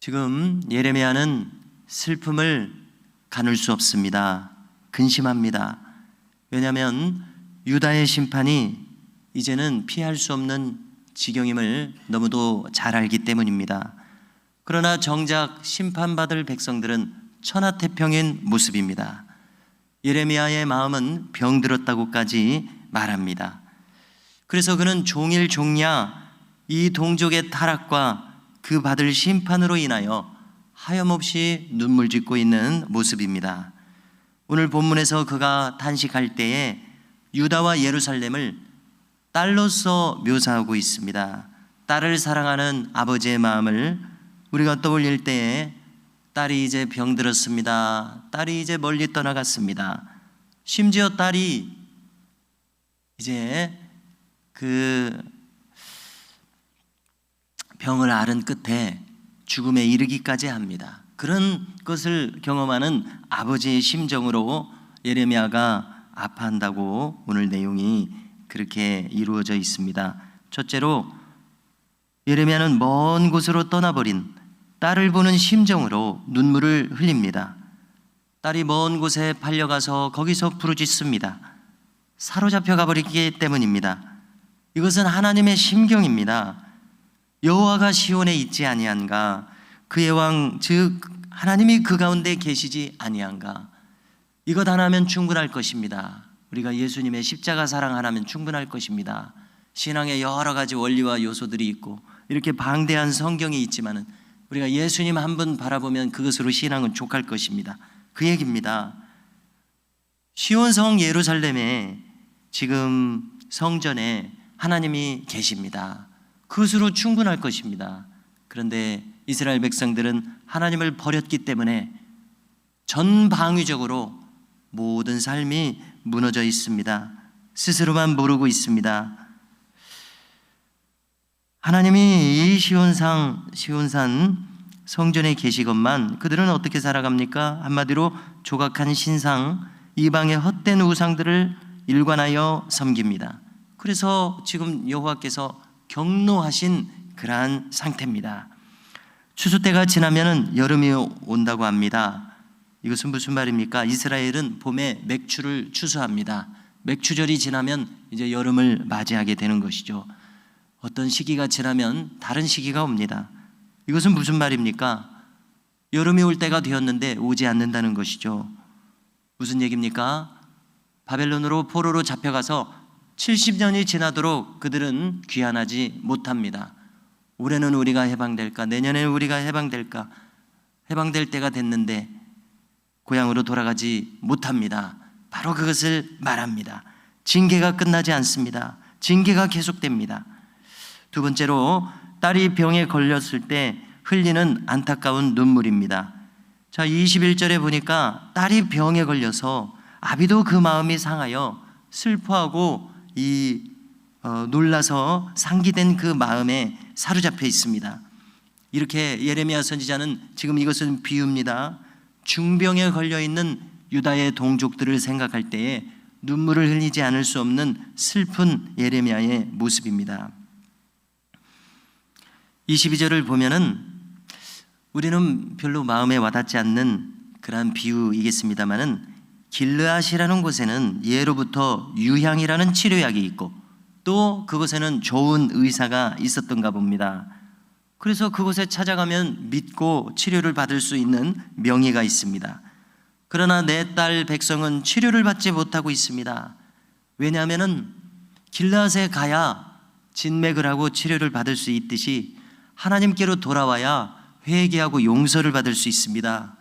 지금 예레미야는 슬픔을 가눌 수 없습니다. 근심합니다. 왜냐하면 유다의 심판이 이제는 피할 수 없는 지경임을 너무도 잘 알기 때문입니다. 그러나 정작 심판받을 백성들은 천하태평인 모습입니다. 예레미야의 마음은 병들었다고까지 말합니다. 그래서 그는 종일 종야 이 동족의 타락과 그 받을 심판으로 인하여 하염없이 눈물 짓고 있는 모습입니다. 오늘 본문에서 그가 단식할 때에 유다와 예루살렘을 딸로서 묘사하고 있습니다. 딸을 사랑하는 아버지의 마음을 우리가 떠올릴 때에 딸이 이제 병들었습니다. 딸이 이제 멀리 떠나갔습니다. 심지어 딸이 이제 그 병을 앓은 끝에 죽음에 이르기까지 합니다. 그런 것을 경험하는 아버지의 심정으로 예레미야가 아파한다고 오늘 내용이 그렇게 이루어져 있습니다. 첫째로 예레미야는 먼 곳으로 떠나버린 딸을 보는 심정으로 눈물을 흘립니다. 딸이 먼 곳에 팔려가서 거기서 부르짖습니다. 사로잡혀 가버리기 때문입니다. 이것은 하나님의 심경입니다. 여호와가 시온에 있지 아니한가? 그의 왕 즉 하나님이 그 가운데 계시지 아니한가? 이것 하나면 충분할 것입니다. 우리가 예수님의 십자가 사랑 하나면 충분할 것입니다. 신앙의 여러 가지 원리와 요소들이 있고 이렇게 방대한 성경이 있지만은 우리가 예수님 한 분 바라보면 그것으로 신앙은 족할 것입니다. 그 얘기입니다. 시온성 예루살렘에 지금 성전에 하나님이 계십니다. 그것으로 충분할 것입니다. 그런데 이스라엘 백성들은 하나님을 버렸기 때문에 전방위적으로 모든 삶이 무너져 있습니다. 스스로만 모르고 있습니다. 하나님이 이 시온상 시온산 성전에 계시건만 그들은 어떻게 살아갑니까? 한마디로 조각한 신상, 이방의 헛된 우상들을 일관하여 섬깁니다. 그래서 지금 여호와께서 경노하신 그러한 상태입니다. 추수 때가 지나면은 여름이 온다고 합니다. 이것은 무슨 말입니까? 이스라엘은 봄에 맥추를 추수합니다. 맥추절이 지나면 이제 여름을 맞이하게 되는 것이죠. 어떤 시기가 지나면 다른 시기가 옵니다. 이것은 무슨 말입니까? 여름이 올 때가 되었는데 오지 않는다는 것이죠. 무슨 얘기입니까? 바벨론으로 포로로 잡혀가서 70년이 지나도록 그들은 귀환하지 못합니다. 올해는 우리가 해방될까? 내년에는 우리가 해방될까? 해방될 때가 됐는데 고향으로 돌아가지 못합니다. 바로 그것을 말합니다. 징계가 끝나지 않습니다. 징계가 계속됩니다. 두 번째로 딸이 병에 걸렸을 때 흘리는 안타까운 눈물입니다. 자, 21절에 보니까 딸이 병에 걸려서 아비도 그 마음이 상하여 슬퍼하고 이 어, 놀라서 상기된 그 마음에 사로잡혀 있습니다. 이렇게 예레미야 선지자는 지금 이것은 비유입니다. 중병에 걸려 있는 유다의 동족들을 생각할 때에 눈물을 흘리지 않을 수 없는 슬픈 예레미야의 모습입니다. 22절을 보면은 우리는 별로 마음에 와닿지 않는 그러한 비유이겠습니다만은 길르앗이라는 곳에는 예로부터 유향이라는 치료약이 있고 또 그곳에는 좋은 의사가 있었던가 봅니다. 그래서 그곳에 찾아가면 믿고 치료를 받을 수 있는 명의가 있습니다. 그러나 내 딸 백성은 치료를 받지 못하고 있습니다. 왜냐하면은 길라앗에 가야 진맥을 하고 치료를 받을 수 있듯이 하나님께로 돌아와야 회개하고 용서를 받을 수 있습니다.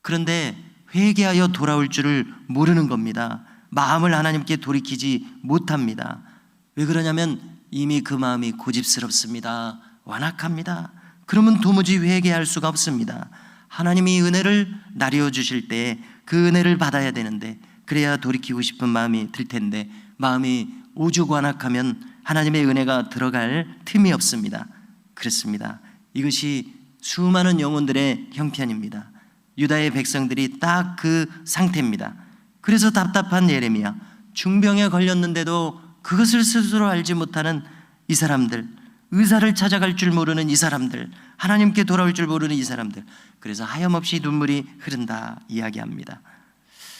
그런데 회개하여 돌아올 줄을 모르는 겁니다. 마음을 하나님께 돌이키지 못합니다. 왜 그러냐면 이미 그 마음이 고집스럽습니다. 완악합니다. 그러면 도무지 회개할 수가 없습니다. 하나님이 은혜를 나뉘어 주실 때 그 은혜를 받아야 되는데 그래야 돌이키고 싶은 마음이 들 텐데 마음이 오죽완악하면 하나님의 은혜가 들어갈 틈이 없습니다. 그렇습니다. 이것이 수많은 영혼들의 형편입니다. 유다의 백성들이 딱 그 상태입니다. 그래서 답답한 예레미야, 중병에 걸렸는데도 그것을 스스로 알지 못하는 이 사람들, 의사를 찾아갈 줄 모르는 이 사람들, 하나님께 돌아올 줄 모르는 이 사람들. 그래서 하염없이 눈물이 흐른다 이야기합니다.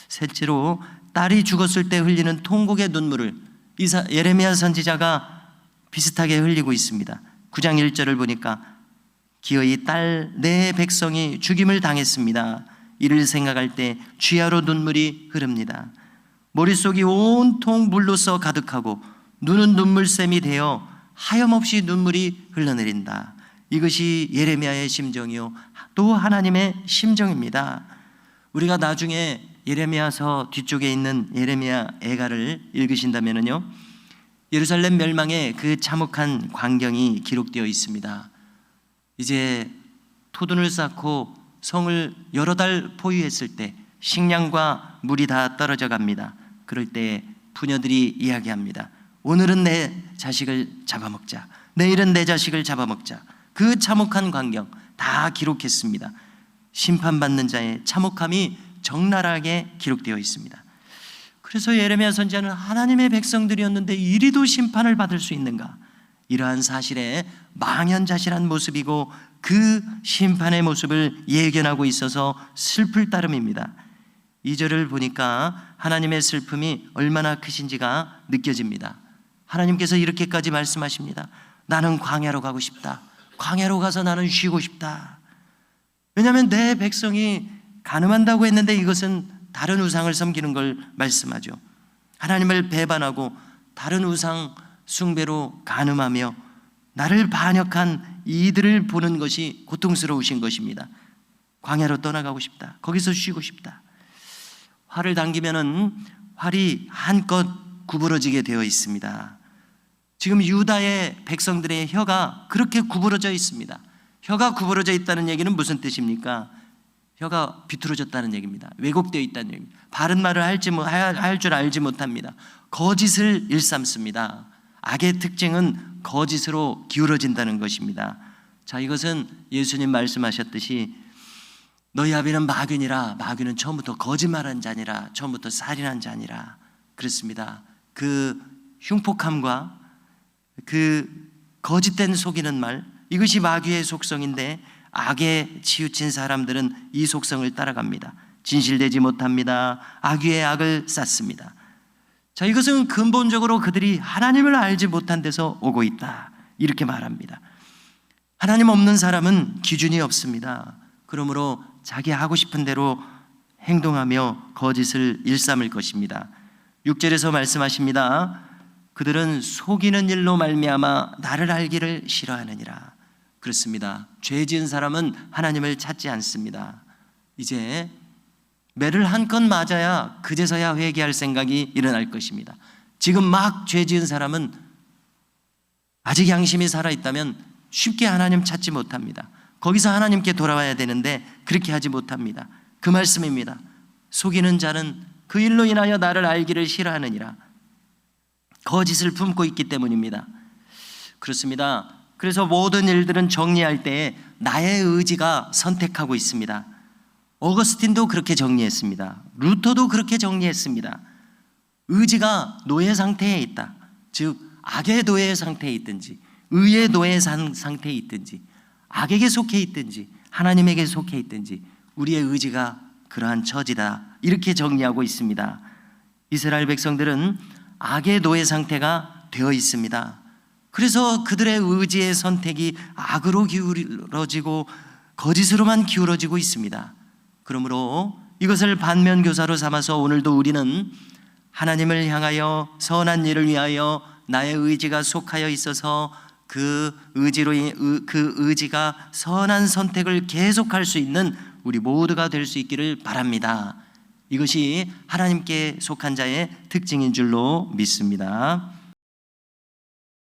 셋째로 딸이 죽었을 때 흘리는 통곡의 눈물을 이사, 예레미야 선지자가 비슷하게 흘리고 있습니다. 9장 1절을 보니까 기어이 딸 내 백성이 죽임을 당했습니다. 이를 생각할 때 쥐하로 눈물이 흐릅니다. 머릿속이 온통 물로써 가득하고 눈은 눈물샘이 되어 하염없이 눈물이 흘러내린다. 이것이 예레미야의 심정이요 또 하나님의 심정입니다. 우리가 나중에 예레미야서 뒤쪽에 있는 예레미야 애가를 읽으신다면요. 예루살렘 멸망의 그 참혹한 광경이 기록되어 있습니다. 이제 토둔을 쌓고 성을 여러 달 포위했을 때 식량과 물이 다 떨어져 갑니다. 그럴 때 부녀들이 이야기합니다. 오늘은 내 자식을 잡아먹자. 내일은 내 자식을 잡아먹자. 그 참혹한 광경 다 기록했습니다. 심판받는 자의 참혹함이 적나라하게 기록되어 있습니다. 그래서 예레미야 선지자는 하나님의 백성들이었는데 이리도 심판을 받을 수 있는가? 이러한 사실에 망연자실한 모습이고 그 심판의 모습을 예견하고 있어서 슬플 따름입니다. 이 절을 보니까 하나님의 슬픔이 얼마나 크신지가 느껴집니다. 하나님께서 이렇게까지 말씀하십니다. 나는 광야로 가고 싶다. 광야로 가서 나는 쉬고 싶다. 왜냐하면 내 백성이 가늠한다고 했는데 이것은 다른 우상을 섬기는 걸 말씀하죠. 하나님을 배반하고 다른 우상 숭배로 가늠하며 나를 반역한 이들을 보는 것이 고통스러우신 것입니다. 광야로 떠나가고 싶다. 거기서 쉬고 싶다. 활을 당기면은 활이 한껏 구부러지게 되어 있습니다. 지금 유다의 백성들의 혀가 그렇게 구부러져 있습니다. 혀가 구부러져 있다는 얘기는 무슨 뜻입니까? 혀가 비틀어졌다는 얘기입니다. 왜곡되어 있다는 얘기입니다. 바른 말을 할줄 알지 못합니다. 거짓을 일삼습니다. 악의 특징은 거짓으로 기울어진다는 것입니다. 자, 이것은 예수님 말씀하셨듯이 너희 아비는 마귀니라 마귀는 처음부터 거짓말한 자니라 처음부터 살인한 자니라 그렇습니다. 그 흉폭함과 그 거짓된 속이는 말 이것이 마귀의 속성인데 악에 치우친 사람들은 이 속성을 따라갑니다. 진실되지 못합니다. 악위의 악을 쌓습니다. 자, 이것은 근본적으로 그들이 하나님을 알지 못한 데서 오고 있다. 이렇게 말합니다. 하나님 없는 사람은 기준이 없습니다. 그러므로 자기 하고 싶은 대로 행동하며 거짓을 일삼을 것입니다. 6절에서 말씀하십니다. 그들은 속이는 일로 말미암아 나를 알기를 싫어하느니라. 그렇습니다. 죄 지은 사람은 하나님을 찾지 않습니다. 이제 매를 한 건 맞아야 그제서야 회개할 생각이 일어날 것입니다. 지금 막 죄 지은 사람은 아직 양심이 살아있다면 쉽게 하나님 찾지 못합니다. 거기서 하나님께 돌아와야 되는데 그렇게 하지 못합니다. 그 말씀입니다. 속이는 자는 그 일로 인하여 나를 알기를 싫어하느니라. 거짓을 품고 있기 때문입니다. 그렇습니다. 그래서 모든 일들은 정리할 때 나의 의지가 선택하고 있습니다. 어거스틴도 그렇게 정리했습니다. 루터도 그렇게 정리했습니다. 의지가 노예 상태에 있다. 즉 악의 노예 상태에 있든지 의의 노예 상태에 있든지 악에게 속해 있든지 하나님에게 속해 있든지 우리의 의지가 그러한 처지다. 이렇게 정리하고 있습니다. 이스라엘 백성들은 악의 노예 상태가 되어 있습니다. 그래서 그들의 의지의 선택이 악으로 기울어지고 거짓으로만 기울어지고 있습니다. 그러므로 이것을 반면 교사로 삼아서 오늘도 우리는 하나님을 향하여 선한 일을 위하여 나의 의지가 속하여 있어서 그 의지로 그 의지가 선한 선택을 계속할 수 있는 우리 모두가 될 수 있기를 바랍니다. 이것이 하나님께 속한 자의 특징인 줄로 믿습니다.